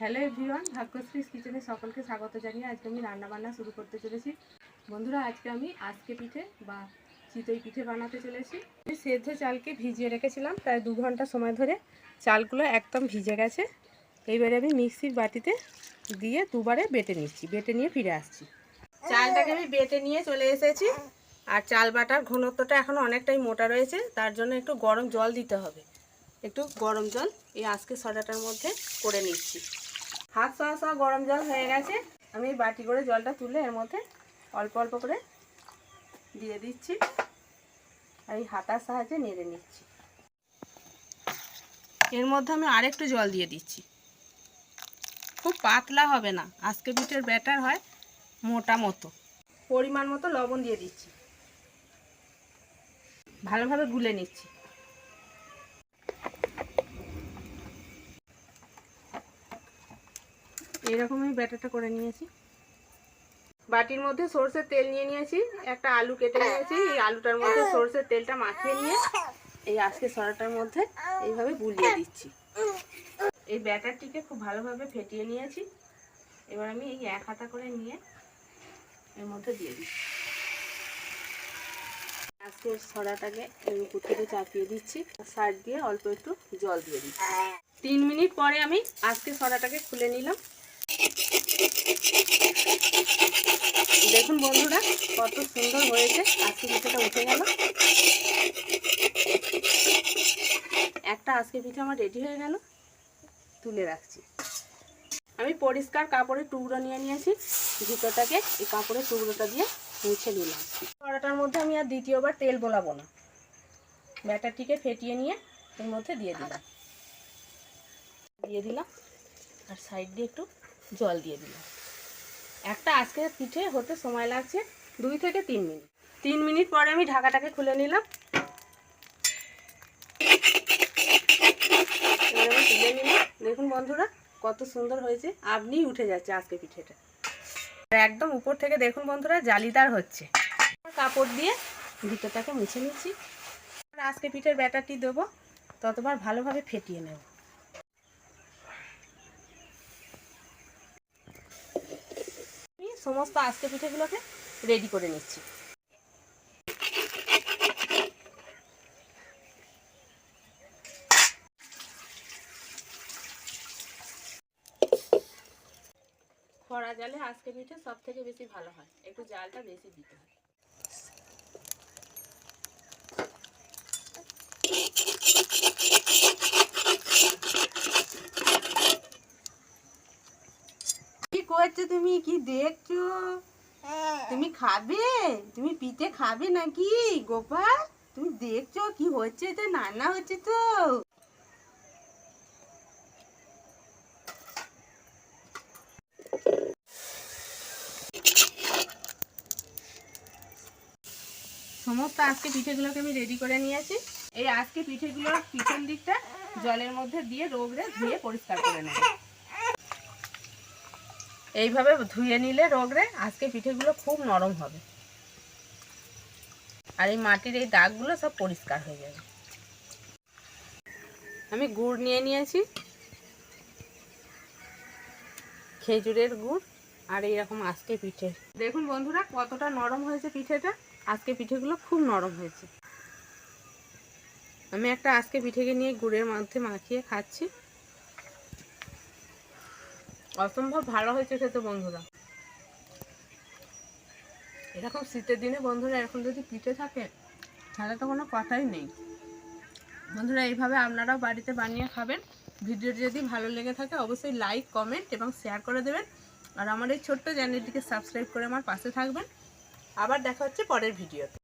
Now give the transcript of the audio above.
Hello everyone Bhagyashree কিচেনে সকলকে স্বাগত জানিয়ে আজকে আমি রান্না বান্না শুরু করতে চলেছি। বন্ধুরা, আজকে আমি আজকে পিঠে বা চিতই পিঠে বানাতে চলেছি। সেদ্ধ চালকে ভিজিয়ে রেখেছিলাম প্রায় দু ঘণ্টা সময় ধরে। চালগুলো একদম ভিজে গেছে। এইবারে আমি মিক্সির বাটিতে দিয়ে দুবারে বেটে নিচ্ছি, বেটে নিয়ে ফিরে আসছি। চালটাকে আমি বেটে নিয়ে চলে এসেছি। আর চাল বাটার ঘনত্বটা এখন অনেকটাই মোটা রয়েছে, তার জন্য একটু গরম জল দিতে হবে। একটু গরম জল এই আজকে সজাটার মধ্যে করে নিচ্ছি। হাত সহ সহ গরম জল হয়ে গেছে। আমি বাটি করে জলটা তুলে এর মধ্যে অল্প অল্প করে দিয়ে দিচ্ছি। আর এই হাতার সাহায্যে নেড়ে নিচ্ছি। এর মধ্যে আমি আরেকটু জল দিয়ে দিচ্ছি। খুব পাতলা হবে না, আজকে পিঠের ব্যাটার হয় মোটা মতো। পরিমাণ মতো লবণ দিয়ে দিচ্ছি। ভালোভাবে গুলে নিচ্ছি। এরকম আমি ব্যাটারটা করে নিয়েছি। বাটির মধ্যে সর্ষের তেল নিয়ে নিয়েছি। একটা আলু কেটে নিয়েছি। এই আলুটার মধ্যে সর্ষের তেলটা মাখিয়ে নিয়ে এই আজকে সরাটার মধ্যে এইভাবে গুলিয়ে দিচ্ছি। এই ব্যাটারটিকে খুব ভালোভাবে ফেটিয়ে নিয়েছি। এবার আমি এই এক হাতা করে নিয়ে এর মধ্যে দিয়ে দিচ্ছি। আজকে সরাটাকে উপর থেকে চাপিয়ে দিচ্ছি। সাইড দিয়ে অল্প একটু জল দিয়ে দিচ্ছি। তিন মিনিট পরে আমি আজকে সরাটাকে খুলে নিলাম। দেখুন বন্ধুরা, কত সুন্দর হয়েছে। আজকে পিঠাটা উঠে গেল। একটা আজকে পিঠা আমার রেডি হয়ে গেল। তুলে রাখছি। আমি পরিষ্কার কাপড়ের টুকরো নিয়ে নিয়েছি। ভিতরটাকে এই কাপড়ের টুকরোটা দিয়ে মুছে নিলাম। কড়াটার মধ্যে আমি আর দ্বিতীয়বার তেল বোলাবো না। ব্যাটারটিকে ফেটিয়ে নিয়ে এর মধ্যে দিয়ে দিলাম। দিয়ে দিলাম। আর সাইড দিয়ে একটু জল দিয়ে দিলাম একটা আজকে পিঠে হতে সময় লাগছে দুই থেকে তিন মিনিট। তিন মিনিট পরে আমি ঢাকাটাকে খুলে নিলাম। তুলে নিলাম। দেখুন বন্ধুরা, কত সুন্দর হয়েছে। আপনিই উঠে যাচ্ছে আজকে পিঠেটা। একদম উপর থেকে দেখুন বন্ধুরা, জালিদার হচ্ছে। কাপড় দিয়ে ভিতরটাকে মুছে নিচ্ছি। আজকে পিঠের ব্যাটারটি দেবো। ততবার ভালোভাবে ফেটিয়ে নেব। সমস্ত আজকে পিঠেগুলোকে রেডি করে নিচ্ছি। খরা জালে আজকে পিঠে সব থেকে বেশি ভালো হয়। একটু জালটা বেশি দিতে হয়। করছ তুমি? কি দেখছ? তুমি খাবে? তুমি পিঠে খাবে নাকি? গোপাল তুমি দেখছ কি হচ্ছে? তো রান্না হচ্ছে তো। সমস্ত আজকে পিঠেগুলোকে আমি রেডি করে নিয়েছি। এই আজকে পিঠেগুলোর পিছন দিকটা জলের মধ্যে দিয়ে রোগড়ে ধুয়ে পরিষ্কার করে নেব। এইভাবে ধুয়ে নিলে রোগড়ে আজকে পিঠেগুলো খুব নরম হবে। আর এই মাটির এই দাগগুলো সব পরিষ্কার হয়ে যাবে। আমি গুড় নিয়ে নিয়েছি। খেজুরের গুড় আর এইরকম আজকে পিঠে। দেখুন বন্ধুরা, কতটা নরম হয়েছে পিঠেটা। আজকে পিঠেগুলো খুব নরম হয়েছে। আমি একটা আজকে পিঠেকে নিয়ে গুড়ের মধ্যে মাখিয়ে খাচ্ছি। অসম্ভব ভালো হয়েছে খেতে বন্ধুরা। এরকম শীতের দিনে বন্ধুরা এরকম যদি পিঠে থাকে, তাহলে তো কোনো কথাই নেই। বন্ধুরা, এইভাবে আপনারাও বাড়িতে বানিয়ে খাবেন। ভিডিওটি যদি ভালো লেগে থাকে, অবশ্যই লাইক কমেন্ট এবং শেয়ার করে দেবেন। আর আমার এই ছোট্ট চ্যানেলটিকে সাবস্ক্রাইব করে আমার পাশে থাকবেন। আবার দেখা হচ্ছে পরের ভিডিওতে।